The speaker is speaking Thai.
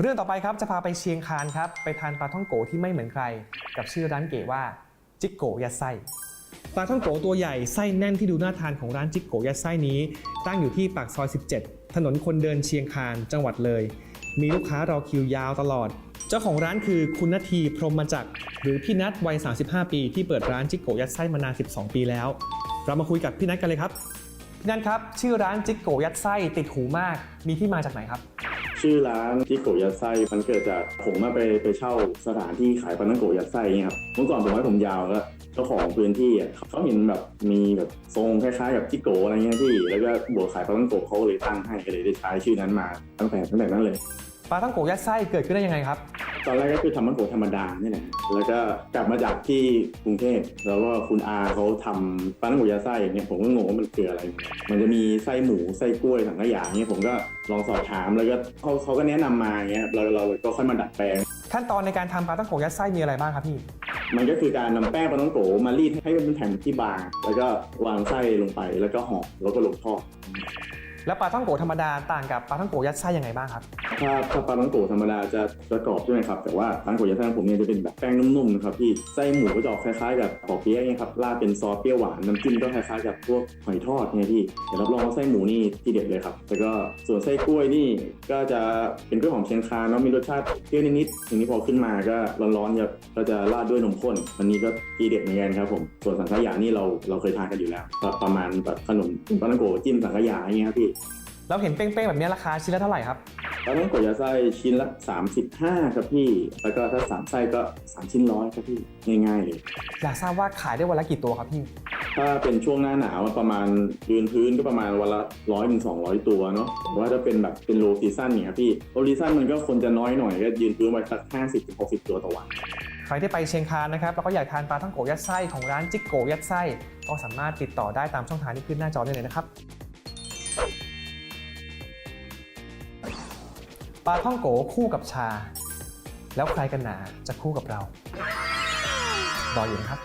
เรื่องต่อไปครับจะพาไปเชียงคานครับไปทานปลาท่องโกที่ไม่เหมือนใคร กับชื่อร้านเก๋ว่าจิกโกยัดไส้ปลาท่องโกตัวใหญ่ไส้แน่นที่ดูน่าทานของร้านจิกโกยัดไส้นี้ ตั้งอยู่ที่ปากซอย 17 ถนนคนเดินเชียงคานจังหวัดเลย มีลูกค้ารอคิวยาวตลอด เจ้าของร้านคือคุณนาทีพรหมจักรหรือพี่นัทวัย 35 ปี ที่เปิดร้านจิกโกยัดไส้มานาน 12 ปีแล้ว เรามาคุยกับพี่นัทกันเลยครับพี่นัทครับชื่อร้านจิกโกยัดไส้ติดหูมากมีที่มาจากไหนครับ ชื่อร้านที่โกยัดไส้มันเกิดจากผมมาไปไปเช่าสถานที่ขายปลาตังโกยัดไส้เนี่ยครับเมื่อก่อนผมไว้ผมยาวแล้วเจ้าของพื้นที่อะเขาเห็นแบบมีแบบทรงคล้ายๆกับจิโกอะไรเงี้ยพี่ แล้วก็บวกขายปลาตั้งโกเขาเลยตั้งให้ก็เลยได้ใช้ชื่อนั้นมาตั้งแต่ตั้งแต่นั้นเลย ปลาทั้งโกยัดไส้เกิดขึ้นได้ยังไงครับ ตอนแรกก็คือทำมันโกะธรรมดานี่แหละแล้วก็กลับมาจากที่กรุงเทพแล้วก็คุณอาเขาทำปลาท่องโกะยัดไส้เนี่ยผมก็งงว่ามันคืออะไร มันจะมีไส้หมูไส้กล้วยสังขยาเนี่ยผมก็ลองสอบถามแล้วก็เขาเขาก็แนะนำมาเงี้ยเราเราก็ค่อยมาดัดแปลง ขั้นตอนในการทำปลาท่องโกยัดไส้มีอะไรบ้างครับพี่มันก็คือการนำแป้งปลาต้องโกมารีดให้มันเป็นแผ่นที่บาง แล้วก็วางไส้ลงไปแล้วก็ห่อแล้วก็ลงทอดแล้วปลาท่องโกธรรมดาต่างกับปลาท่องโกยัดไส้ยังไงบ้างครับ ถ้าถ้าปลาต้องโกธรรมดาจะจะกรอบใช่ไหมครับ แต่ว่าปลาต้องโกยัดไส้ของผมเนี่ยจะเป็นแบบแป้งนุ่มๆนะครับพี่ไส้หมูก็จะออกคล้ายๆกับปอเปี๊ยะเนี่ยครับราดเป็นซอสเปรี้ยวหวานน้ำจิ้มก็คล้ายๆกับพวกหอยทอดเนี่ยพี่แต่รับรองว่าไส้หมูนี่ที่เด็ดเลยครับแล้วก็ส่วนไส้กล้วยนี่ก็จะเป็นกล้วยหอมเชียงคานเนาะมีรสชาติเปรี้ยวนิดๆทีนี้พอขึ้นมาก็ร้อนๆจะก็จะราดด้วยนมข้นอันนี้ก็ทีเด็ดเหมือนกันครับผมส่วนสังขยานี่เราเราเคยทานกันอยู่แล้วประมาณแบบขนมปลาต้องโกจิ้มสังขยาอย่างเงี้ยครับพี่เราเห็นเป้งๆแบบนี้ราคาชิ้นละเท่าไหร่ครับ ปลาต้องโกยาไส้ชิ้นละ 35 ครับพี่ แล้วก็ถ้าสามไส้ก็ 3 ชิ้นร้อยครับพี่ ง่ายๆเลย อยากทราบว่าขายได้วันละกี่ตัวครับพี่ ถ้าเป็นช่วงหน้าหนาวประมาณยืนพื้นก็ประมาณวันละร้อยถึงสองร้อยตัวเนาะแต่ว่าถ้าเป็นแบบเป็นโลซีซั่นเนี่ยครับพี่โลซีซั่นมันก็คนจะน้อยหน่อยก็ยืนพื้นไว้สักห้าสิบถึงหกสิบตัวต่อวัน ใครที่ไปเชียงคานนะครับแล้วก็อยากทานปลาท่องโกยัดไส้ของร้านจิกโกยัดไส้ก็สามารถติดต่อได้ตามช่องทางที่ขึ้นหน้าจอได้เลยนะครับ ปลาท่องโกคู่กับชา แล้วใครกันหนาจะคู่กับเรารออยู่นะครับ